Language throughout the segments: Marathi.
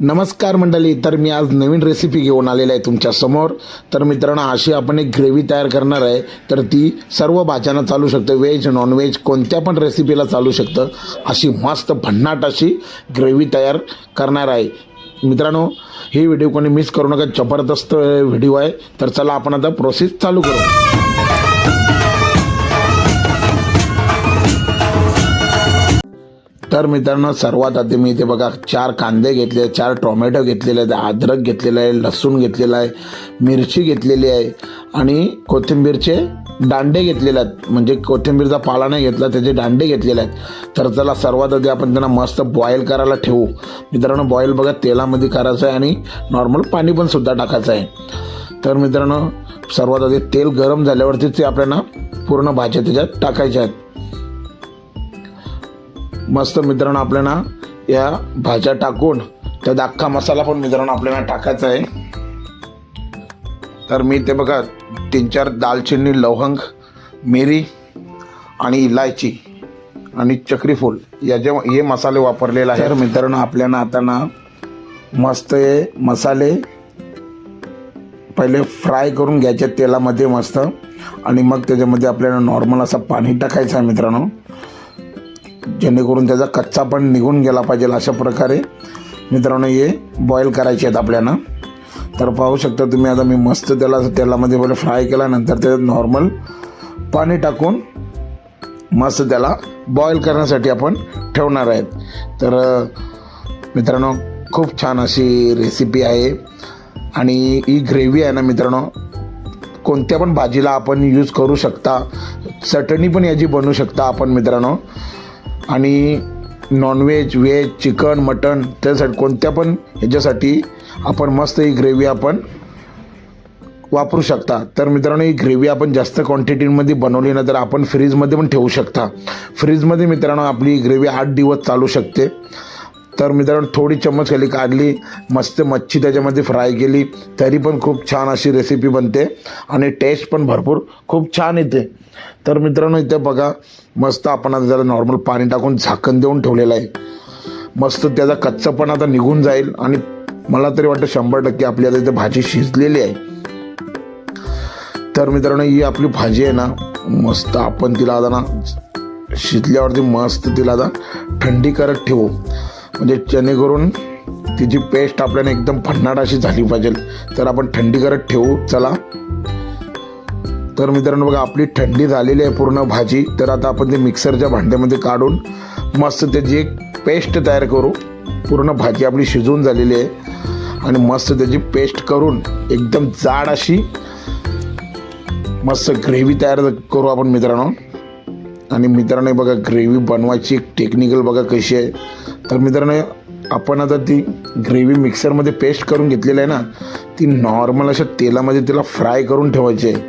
नमस्कार मंडळी तर मी आज नवीन रेसिपी घेऊन आलेला आहे तुमच्यासमोर. तर मित्रांनो अशी आपण एक ग्रेव्ही तयार करणार आहे. तर ती सर्व भाज्यांना चालू शकतं. व्हेज नॉनव्हेज कोणत्या पण रेसिपीला चालू शकतं. अशी मस्त भन्नाट अशी ग्रेव्ही तयार करणार आहे. मित्रांनो ही व्हिडिओ कोणी मिस करू नका. जबरदस्त व्हिडिओ आहे. तर चला आपण आता प्रोसेस चालू करू. तर मित्रांनो सर्वात आधी मी इथे बघा चार कांदे घेतले चार टोमॅटो घेतलेले आहेत अद्रक घेतलेलं आहे लसूण घेतलेलं आहे मिरची घेतलेली आहे आणि कोथिंबीरचे दांडे घेतलेले आहेत. म्हणजे कोथिंबीरचा पाला नाही घेतला त्याचे दांडे घेतलेले आहेत. तर त्याला सर्वात आधी आपण त्यांना मस्त बॉईल करायला ठेवू. मित्रांनो बॉईल बघा तेलामध्ये करायचं आहे आणि नॉर्मल पाणी पण सुद्धा टाकायचं आहे. तर मित्रांनो सर्वात आधी तेल गरम झाल्यावरती ते आपल्याला पूर्ण भाज्या त्याच्यात टाकायच्या आहेत. मस्त मित्रांनो आपल्याला या भाज्या टाकून त्यात अख्खा मसाला पण मित्रांनो आपल्याला टाकायचा आहे. तर मी ते बघा तीन चार दालचिनी लवंग मिरी आणि इलायची आणि चक्रीफूल याचे हे मसाले वापरलेले आहे तर मित्रांनो आपल्याला आता ना मस्त हे मसाले पहिले फ्राय करून घ्यायचे तेलामध्ये मस्त. आणि मग त्याच्यामध्ये आपल्याला नॉर्मल असं पाणी टाकायचं आहे मित्रांनो. जेणेकरून त्याचा कच्चा पण निघून गेला पाहिजे अशा प्रकारे. मित्रांनो हे बॉईल करायचे आहेत आपल्याला. तर पाहू शकता तुम्ही आता मी मस्त त्याला तेलामध्ये पहिले फ्राय केल्यानंतर त्याच्यात नॉर्मल पाणी टाकून मस्त त्याला बॉईल करण्यासाठी आपण ठेवणार आहेत. तर मित्रांनो खूप छान अशी रेसिपी आहे. आणि ही ग्रेव्ही आहे ना मित्रांनो कोणत्या पण भाजीला आपण यूज करू शकता. चटणी पण याची बनवू शकता आपण मित्रांनो. आणि नॉनव्हेज व्हेज चिकन मटन त्यासाठी कोणत्या पण ह्याच्यासाठी आपण मस्त ही ग्रेव्ही आपण वापरू शकता. तर मित्रांनो ही ग्रेव्ही आपण जास्त क्वांटिटीमध्ये बनवली ना तर आपण फ्रीजमध्ये पण ठेवू शकता. फ्रीजमध्ये मित्रांनो आपली ग्रेव्ही आठ दिवस चालू शकते. तर मित्रांनो थोडी चम्मच खाली काढली मस्त मच्छी त्याच्यामध्ये फ्राय केली. तरी पण खूप छान अशी रेसिपी बनते आणि टेस्ट पण भरपूर खूप छान येते. तर मित्रांनो इथे बघा मस्त आपण आता जरा नॉर्मल पाणी टाकून झाकण देऊन ठेवलेलं आहे. मस्त त्याचा कच्चा पण आता निघून जाईल आणि मला तरी वाटतं शंभर टक्के आपली आता इथे भाजी शिजलेली आहे. तर मित्रांनो ही आपली भाजी आहे ना मस्त आपण तिला आता ना शिजल्यावरती मस्त तिला आता थंडी करत ठेवू. म्हणजे जेणेकरून तिची पेस्ट आपल्याला एकदम भन्नाट अशी झाली पाहिजे तर आपण थंडी करत ठेवू. चला. तर मित्रांनो बघा आपली थंडी झालेली आहे पूर्ण भाजी. तर आता आपण ते मिक्सरच्या भांड्यामध्ये काढून मस्त त्याची एक पेस्ट तयार करू पूर्ण भाजी आपली शिजवून झालेली आहे. आणि मस्त त्याची पेस्ट करून एकदम जाड अशी मस्त ग्रेव्ही तयार करू आपण मित्रांनो. आणि मित्रांनो बघा ग्रेव्ही बनवायची एक टेक्निकल बघा कशी आहे. तर मित्रांनो आपण आता ती ग्रेव्ही मिक्सरमध्ये पेस्ट करून घेतलेली आहे ना ती नॉर्मल अशा तेलामध्ये तिला फ्राय करून ठेवायची आहे.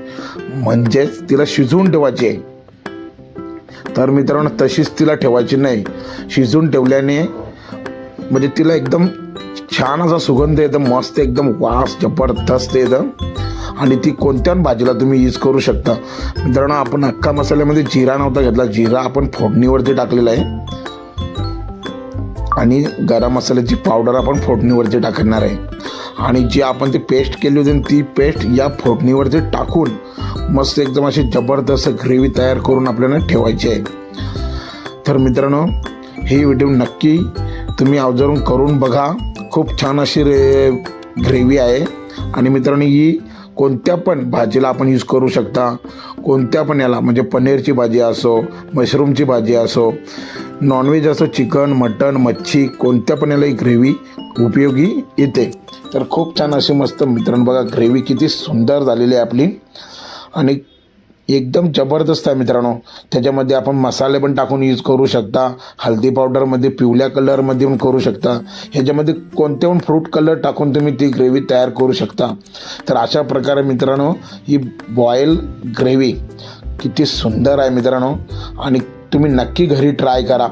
म्हणजेच तिला शिजवून ठेवायची आहे. तर मित्रांनो तशीच तिला ठेवायची नाही. शिजवून ठेवल्याने म्हणजे तिला एकदम छान असा सुगंध येतं मस्त एकदम वास जबरदस्त येतं. आणि ती कोणत्या भाजीला तुम्ही यूज करू शकता. मित्रांनो आपण अख्खा मसाल्यामध्ये जिरा नव्हता घेतला. जिरा आपण फोडणीवरती टाकलेला आहे. आणि गरम मसाल्याची पावडर आपण फोडणीवरती टाकणार आहे. आणि जी आपण ती पेस्ट केली होती ती पेस्ट या फोडणीवरती टाकून मस्त एकदम अशी जबरदस्त ग्रेव्ही तयार करून आपल्याला ठेवायची आहे. तर मित्रांनो ही व्हिडिओ नक्की तुम्ही अवजारून करून बघा. खूप छान अशी रे ग्रेव्ही आहे. आणि मित्रांनो ही कोणत्या पण भाजीला आपण यूज करू शकता. कोणत्या पण याला म्हणजे पनीरची भाजी असो मशरूमची भाजी असो नॉनव्हेज असो चिकन मटन मच्छी कोणत्या पण याला ही ग्रेव्ही उपयोगी येते. तर खूप छान अशी मस्त मित्रांनो बघा ग्रेव्ही किती सुंदर झालेली आहे आपली. आणि एकदम जबरदस्त आहे मित्रांनो. त्याच्यामध्ये आपण मसाले पण टाकून यूज करू शकता. हळदी पावडरमध्ये पिवळ्या कलरमध्ये पण करू शकता. ह्याच्यामध्ये कोणते पण फ्रूट कलर टाकून तुम्ही ती ग्रेव्ही तयार करू शकता. तर अशा प्रकारे मित्रांनो ही बॉईल ग्रेव्ही किती सुंदर आहे मित्रांनो. आणि तुम्ही नक्की घरी ट्राय करा.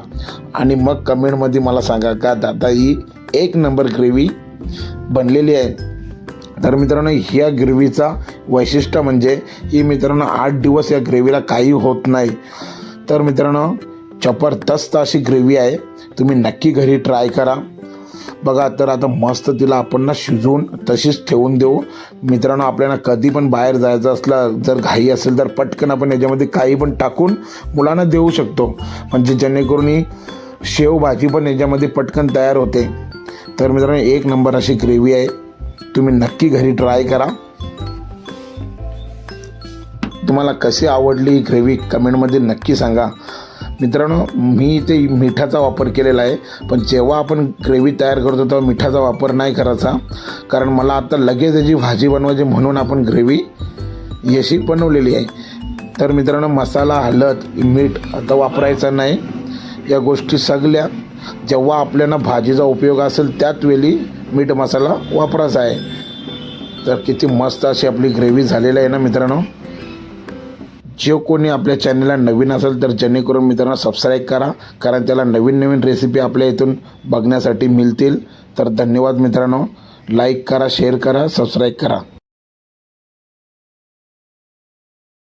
आणि मग कमेंटमध्ये मला सांगा का दादा ही एक नंबर ग्रेव्ही बनलेली आहे. तर मित्रांनो ह्या ग्रेव्हीचा वैशिष्ट्य म्हणजे ही मित्रांनो आठ दिवस या ग्रेव्हीला काही होत नाही. तर मित्रांनो जबरदस्त अशी ग्रेव्ही आहे. तुम्ही नक्की घरी ट्राय करा. बघा तर आता मस्त तिला आपण ना शिजवून तशीच ठेवून देऊ. मित्रांनो आपल्याला कधी पण बाहेर जायचं असलं जर घाई असेल तर पटकन आपण याच्यामध्ये काही पण टाकून मुलांना देऊ शकतो. म्हणजे जेणेकरून ही शेव भाजी पण याच्यामध्ये पटकन तयार होते. तर मित्रांनो एक नंबर अशी ग्रेव्ही आहे. तुम्ही नक्की घरी ट्राय करा. तुम्हाला कशी आवडली ग्रेव्ही कमेंटमध्ये नक्की सांगा. मित्रांनो मी इथे मिठाचा वापर केलेला आहे पण जेव्हा आपण ग्रेव्ही तयार करतो तेव्हा मिठाचा वापर नाही करायचा. कारण मला आता लगेच याची भाजी बनवायची म्हणून आपण ग्रेव्ही यशी बनवलेली आहे. तर मित्रांनो मसाला हळद मीठ आता वापरायचा नाही. या गोष्टी सगळ्या जेव्हा आपल्याला भाजीचा उपयोग असेल त्याच वेळी मीठ मसाला वापरायचा आहे. तर किती मस्त अशी आपली ग्रेव्ही झालेली आहे ना मित्रांनो. जे कोणी आपल्या चॅनलला नवीन असेल तर जेणेकरून मित्रांनो सबस्क्राईब करा. कारण त्याला नवीन नवीन रेसिपी आपल्या इथून बघण्यासाठी मिळतील. तर धन्यवाद मित्रांनो. लाईक करा शेअर करा सबस्क्राईब करा.